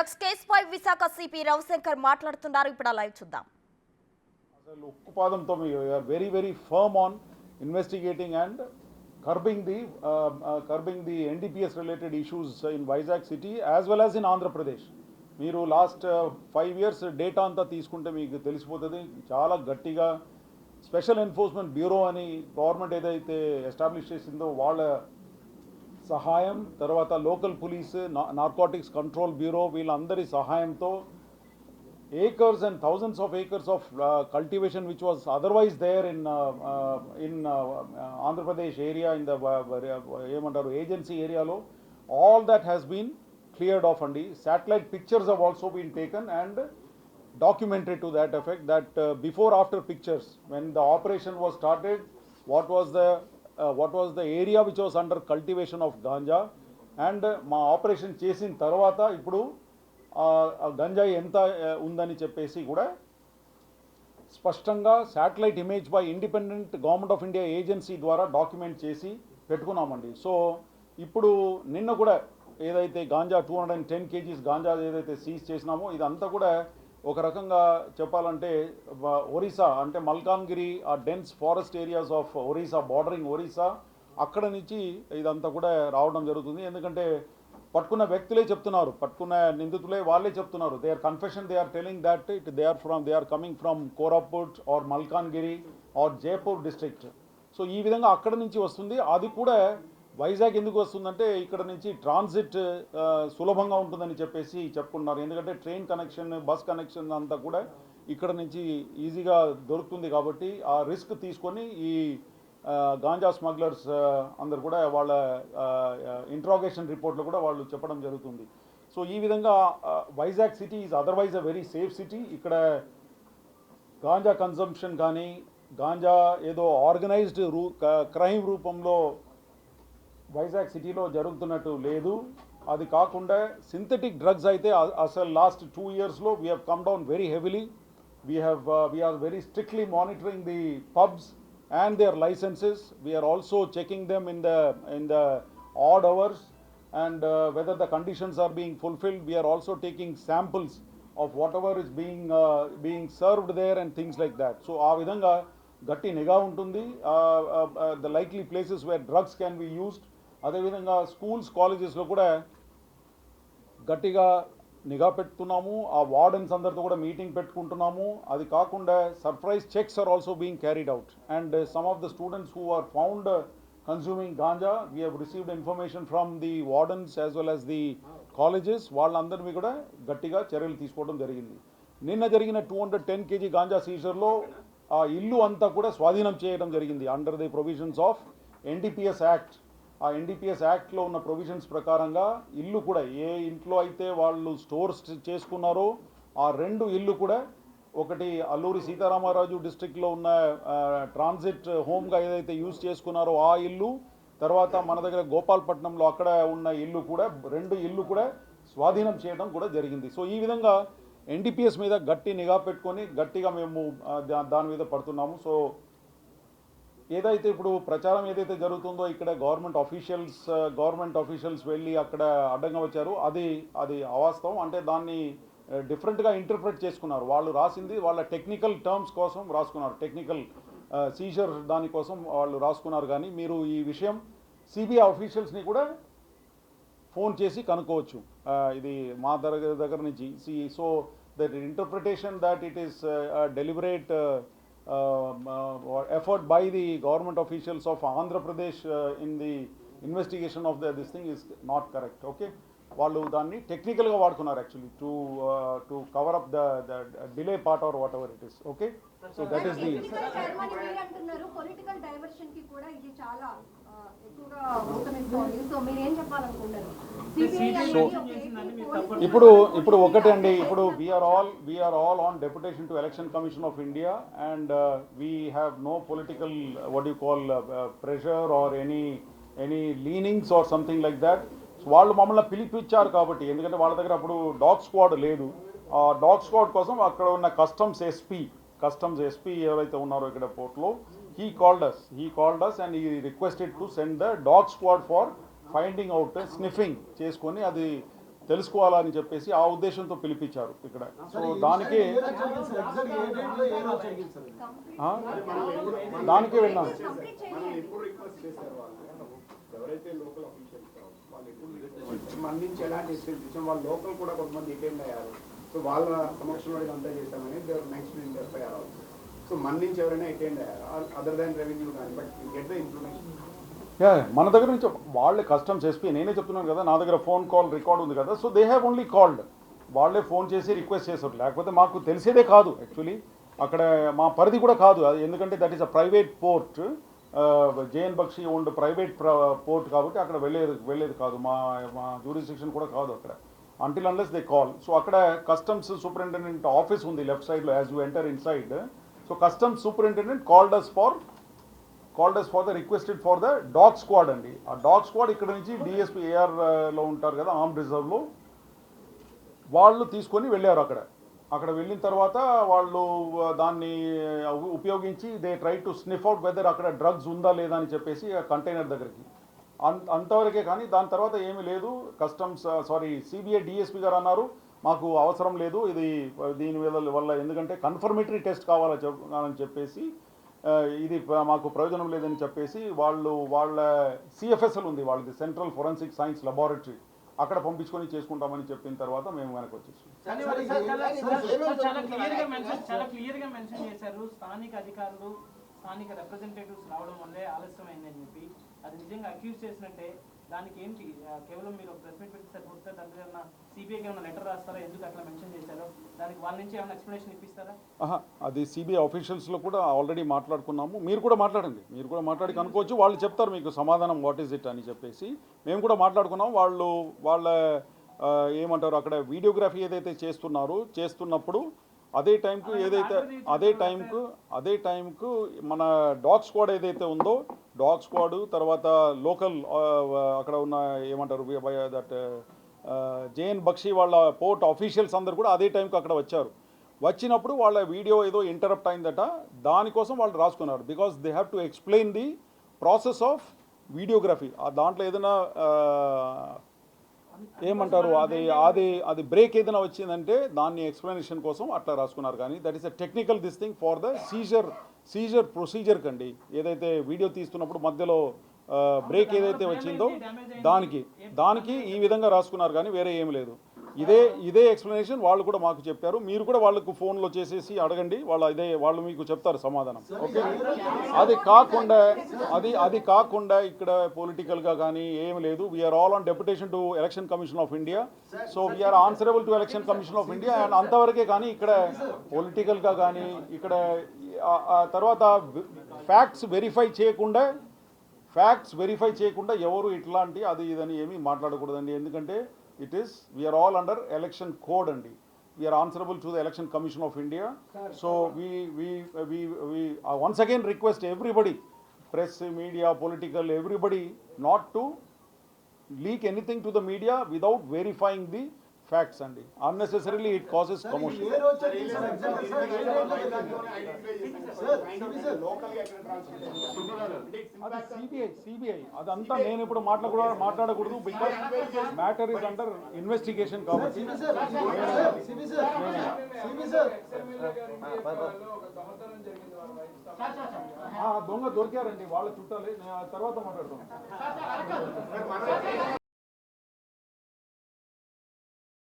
Drugs కేసుపై Visakha CP Ravishankar మాట్లాడుతున్నారు. ఇప్పుడు ఆ లైవ్ చూద్దాం. అసలు ఉక్కుపాదంతో very very firm on investigating and curbing the curbing the NDPS related issues in Vizag city as well as in Andhra Pradesh మీరు last five years data అంతా తీసుకుంటే మీకు తెలిసిపోతుంది. చాలా గట్టిగా స్పెషల్ ఎన్ఫోర్స్మెంట్ బ్యూరో అని గవర్నమెంట్ ఏదైతే ఎస్టాబ్లిష్ చేసిందో వాళ్ళ సహాయం తర్వాత local police narcotics control bureau వీళ్ళందరి సహాయంతో acres and thousands of acres of cultivation cultivation which was otherwise there in uh, uh, in uh, ఏమంటారు ఏజెన్సీ ఏరియాలో all that has been cleared off అండి satellite pictures have also been taken and documentary to that effect that before after pictures when the operation was started what was the what was the area which was under cultivation of ganja and మా operation చేసిన తర్వాత ఇప్పుడు ఆ గంజాయి ఎంత uh, ఉందని చెప్పేసి కూడా స్పష్టంగా satellite image by independent government of India agency ద్వారా డాక్యుమెంట్ చేసి పెట్టుకున్నామండి. సో ఇప్పుడు నిన్న కూడా ఏదైతే ganja two hundred and ten kgs ganja ఏదైతే సీజ్ చేసినామో ఇదంతా కూడా ఒక రకంగా చెప్పాలంటే ఒరిస్సా అంటే మల్కాన్గిరి ఆ dense forest areas of Orissa bordering Orissa అక్కడ నుంచి ఇదంతా కూడా రావడం జరుగుతుంది. ఎందుకంటే పట్టుకున్న వ్యక్తులే చెప్తున్నారు. పట్టుకున్న నిందితులే వాళ్ళే చెప్తున్నారు. They are confession they are telling that it they are from they are coming from Koraput or Malkangiri or Jaipur district so ఈ విధంగా అక్కడ నుంచి వస్తుంది. అది కూడా వైజాగ్ ఎందుకు వస్తుందంటే ఇక్కడ నుంచి ట్రాన్సిట్ సులభంగా ఉంటుందని చెప్పేసి చెప్పుకుంటున్నారు. ఎందుకంటే ట్రైన్ కనెక్షన్ బస్ కనెక్షన్ అంతా కూడా ఇక్కడ నుంచి ఈజీగా దొరుకుతుంది కాబట్టి ఆ రిస్క్ తీసుకొని ఈ గాంజా స్మగ్లర్స్ అందరు కూడా వాళ్ళ ఇంట్రాగేషన్ రిపోర్ట్లో కూడా వాళ్ళు చెప్పడం జరుగుతుంది. సో ఈ విధంగా Vizag city is otherwise a very safe city ఇక్కడ గాంజా కన్సంప్షన్ కానీ గాంజా ఏదో ఆర్గనైజ్డ్ రూ క్రైమ్ రూపంలో వైజాగ్ సిటీలో జరుగుతున్నట్టు లేదు. అది కాకుండా సింథెటిక్ డ్రగ్స్ అయితే అసలు లాస్ట్ టూ ఇయర్స్లో we have come down very heavily we have we are very strictly monitoring the pubs and they licences we are also checking them in the in the odd hours and whether the conditions are being fulfilled we are also taking samples of whatever is being being served there and things like that so ఆ విధంగా గట్టి నిఘా ఉంటుంది. The likely places where drugs can be used అదేవిధంగా schools కాలేజెస్లో కూడా గట్టిగా నిఘా పెట్టుతున్నాము. ఆ వార్డెన్స్ అందరితో కూడా మీటింగ్ పెట్టుకుంటున్నాము. అది కాకుండా surprise checks are also being carried out. And some of the students who are found consuming ganja we have received information from the wardens as well as the colleges వాళ్ళందరినీ కూడా గట్టిగా చర్యలు తీసుకోవడం జరిగింది. నిన్న జరిగిన two hundred ten KG ganja సీజర్లో ఆ ఇల్లు అంతా కూడా స్వాధీనం చేయడం జరిగింది. Under the provisions of NDPS act ఆ ఎన్డీపీఎస్ యాక్ట్లో ఉన్న ప్రొవిజన్స్ ప్రకారంగా ఇల్లు కూడా ఏ ఇంట్లో అయితే వాళ్ళు స్టోర్స్ చేసుకున్నారో ఆ రెండు ఇల్లు కూడా ఒకటి అల్లూరి సీతారామరాజు డిస్టిక్లో ఉన్న ట్రాన్సిట్ హోమ్గా ఏదైతే యూజ్ చేసుకున్నారో ఆ ఇల్లు తర్వాత మన దగ్గర గోపాల్పట్నంలో అక్కడ ఉన్న ఇల్లు కూడా రెండు ఇల్లు కూడా స్వాధీనం చేయడం కూడా జరిగింది. సో ఈ విధంగా ఎన్డీపీఎస్ మీద గట్టి నిఘా పెట్టుకొని గట్టిగా మేము దా- దాని మీద పడుతున్నాము. సో ఏదైతే ఇప్పుడు ప్రచారం ఏదైతే జరుగుతుందో ఇక్కడ గవర్నమెంట్ ఆఫీషియల్స్ గవర్నమెంట్ ఆఫీషియల్స్ వెళ్ళి అక్కడ అడ్డంగా వచ్చారు. అది అది అవాస్తవం. అంటే దాన్ని డిఫరెంట్గా ఇంటర్ప్రిట్ చేసుకున్నారు. వాళ్ళు రాసింది వాళ్ళ టెక్నికల్ టర్మ్స్ కోసం రాసుకున్నారు. టెక్నికల్ సీజర్ దానికోసం వాళ్ళు రాసుకున్నారు. కానీ మీరు ఈ విషయం సిబిఐ ఆఫీషియల్స్ని కూడా ఫోన్ చేసి కనుక్కోవచ్చు. ఇది మా దగ్గర దగ్గర నుంచి. C so that interpretation that it is deliberate effort by the government officials of Andhra Pradesh in the investigation of the this thing is not correct okay వాళ్ళు దాన్ని టెక్నికల్గా వాడుకున్నారు actually to to cover up the delay part or whatever it is okay so that is the so ఇప్పుడు ఇప్పుడు ఒకటే అండి ఇప్పుడు we're all we're all on deputation to election commission of India and we have no political what you call pressure or any any leanings or something like that వాళ్ళు మమ్మల్ని పిలిపించారు కాబట్టి ఎందుకంటే వాళ్ళ దగ్గర అప్పుడు డాగ్ స్క్వాడ్ లేదు. ఆ డాగ్ స్క్వాడ్ కోసం అక్కడ ఉన్న కస్టమ్స్ ఎస్పీ కస్టమ్స్ ఎస్పీ ఎవరైతే ఉన్నారో ఇక్కడ పోర్ట్లో he called us he called us and ఈ requested to send the dog squad for finding out sniffing చేసుకొని అది తెలుసుకోవాలని చెప్పేసి ఆ ఉద్దేశంతో పిలిపించారు ఇక్కడ. సో దానికి ఆ? దానికే వెళ్ళాను? వాళ్ళు ఎవరైతే లోకల్ అఫీషియల్స్ వాళ్ళు ఎప్పుడు ఎలాంటి వాళ్ళు లోకల్ కూడా కొంతమంది అటెండ్ అయ్యారు. సో వాళ్ళ సమక్షంలో చేస్తామని నెక్స్ట్ సో మన నుంచి ఎవరైనా అటెండ్ అయ్యారు? అదర్ దాన్ రెవెన్యూ కానీ బట్ గెట్ ద ఇన్ఫర్మేషన్ మన దగ్గర నుంచి వాళ్ళే కస్టమ్స్ ఎస్పీ నేనే చెప్తున్నాను కదా నా దగ్గర ఫోన్ కాల్ రికార్డ్ ఉంది కదా so they have only called వాళ్ళే ఫోన్ చేసి రిక్వెస్ట్ చేశారు. లేకపోతే మాకు తెలిసేదే కాదు యాక్చువల్లీ అక్కడ మా పరిధి కూడా కాదు. అది ఎందుకంటే that is a private port JN Bakshi owned private port కాబట్టి అక్కడ వెళ్ళేది వెళ్ళేది కాదు. మా మా జ్యూరిస్డిక్షన్ కూడా కాదు అక్కడ. Until unless they call so అక్కడ కస్టమ్స్ సూపరింటెండెంట్ ఆఫీస్ ఉంది లెఫ్ట్ సైడ్లో as you enter inside so customs superintendent called us far called us for the requested for the dog squad అండి. ఆ డాగ్ స్క్వాడ్ ఇక్కడ నుంచి డిఎస్పీ ఏఆర్లో ఉంటారు కదా arm రిజర్వ్లో వాళ్ళు తీసుకొని వెళ్ళారు అక్కడ. అక్కడ వెళ్ళిన తర్వాత వాళ్ళు ఆ, దాన్ని ఉ- ఉపయోగించి they try to sniff out whether అక్కడ డ్రగ్స్ ఉందా లేదా అని చెప్పేసి కంటైనర్ దగ్గరికి. అంత అంతవరకే కానీ దాని తర్వాత ఏమీ లేదు. కస్టమ్స్ సారీ సిబిఐ డిఎస్పీ గారు అన్నారు మాకు అవసరం లేదు. ఇది దీని వల్ల వల్ల ఎందుకంటే కన్ఫర్మేటరీ టెస్ట్ కావాలని చెప్పేసి ఇది మాకు ప్రయోజనం లేదని చెప్పేసి వాళ్ళు వాళ్ళ సిఎఫ్ఎస్ఎల్ ఉంది వాళ్ళది సెంట్రల్ ఫొరెన్సిక్ సైన్స్ లెబారెటరీ అక్కడ పంపించుకొని చేసుకుంటామని చెప్పిన తర్వాత మేము వెనక్కి వచ్చేసాం. స్థానిక అధికారులు స్థానిక రిప్రజెంటేటివ్స్ రావడం వల్లే ఆలస్యం అయిందని చెప్పి అది నిజంగా అక్యూజ్ చేసినట్టే. దానికి ఏంటి కేవలం మీరు ప్రెస్ మీట్ పెట్టి సిబిఐకి ఏమైనా లెటర్ రాస్తారా? ఎందుకు అట్లా మెన్షన్ చేశారో? దానికి వాళ్ళ నుంచి ఏమైనా ఎక్స్ప్లెనేషన్ ఇప్పిస్తారా? అది సిబిఐ ఆఫీషియల్స్లో కూడా ఆల్రెడీ మాట్లాడుకున్నాము. మీరు కూడా మాట్లాడండి. మీరు కూడా మాట్లాడి కనుక్కోవచ్చు. వాళ్ళు చెప్తారు మీకు సమాధానం వాట్ ఈస్ ఇట్ అని చెప్పేసి. మేము కూడా మాట్లాడుకున్నాం వాళ్ళు వాళ్ళ ఏమంటారు అక్కడ వీడియోగ్రఫీ ఏదైతే చేస్తున్నారో చేస్తున్నప్పుడు అదే టైంకు ఏదైతే అదే టైంకు అదే టైంకు మన డాగ్ స్క్వాడ్ ఏదైతే ఉందో డాగ్ స్క్వాడ్ తర్వాత లోకల్ అక్కడ ఉన్న ఏమంటారు దట్ జేఎన్ బక్షి వాళ్ళ పోర్ట్ ఆఫీషియల్స్ అందరు కూడా అదే టైంకి అక్కడ వచ్చారు. వచ్చినప్పుడు వాళ్ళ వీడియో ఏదో ఇంటరప్ట్ అయిందట. దానికోసం వాళ్ళు రాసుకున్నారు. Because they have to explain the process of videography ఆ దాంట్లో ఏదైనా ఏమంటారు అది అది అది బ్రేక్ ఏదైనా వచ్చిందంటే దాన్ని ఎక్స్ప్లెనేషన్ కోసం అట్లా రాసుకున్నారు. కానీ that is a technical this thing for the seizure seizure procedure కండి. ఏదైతే వీడియో తీస్తున్నప్పుడు మధ్యలో బ్రేక్ ఏదైతే వచ్చిందో దానికి దానికి ఈ విధంగా రాసుకున్నారు కానీ వేరే ఏమి లేదు. ఇదే ఇదే ఎక్స్ప్లెనేషన్ వాళ్ళు కూడా మాకు చెప్పారు. మీరు కూడా వాళ్ళకు ఫోన్లో చేసేసి అడగండి. వాళ్ళు ఇదే వాళ్ళు మీకు చెప్తారు సమాధానం. ఓకే? అది కాకుండా అది అది కాకుండా ఇక్కడ పొలిటికల్గా కానీ ఏమి లేదు. We're all on deputation to election commission of India so we're answerable to election commission of India and అంతవరకే కానీ ఇక్కడ పొలిటికల్గా కానీ ఇక్కడ తర్వాత ఫ్యాక్ట్స్ వెరిఫై చేయకుండా ఫ్యాక్ట్స్ వెరిఫై చేయకుండా ఎవరు ఇట్లాంటి అది ఇదని ఏమీ మాట్లాడకూడదండి. ఎందుకంటే it is we're all under election code అండి. We're answerable to the election commission of India so we we we we once again request everybody press media political everybody not to leak anything to the media without verifying the facts అండి unnecessarily it causes commotion అది CBI CBI అదంతా నేను ఇప్పుడు మాట్లాడకూడదు మాట్లాడకూడదు because matter is under investigation కాబట్టి దొంగ దొరికారండి వాళ్ళ చుట్టాలే తర్వాత మాట్లాడతాను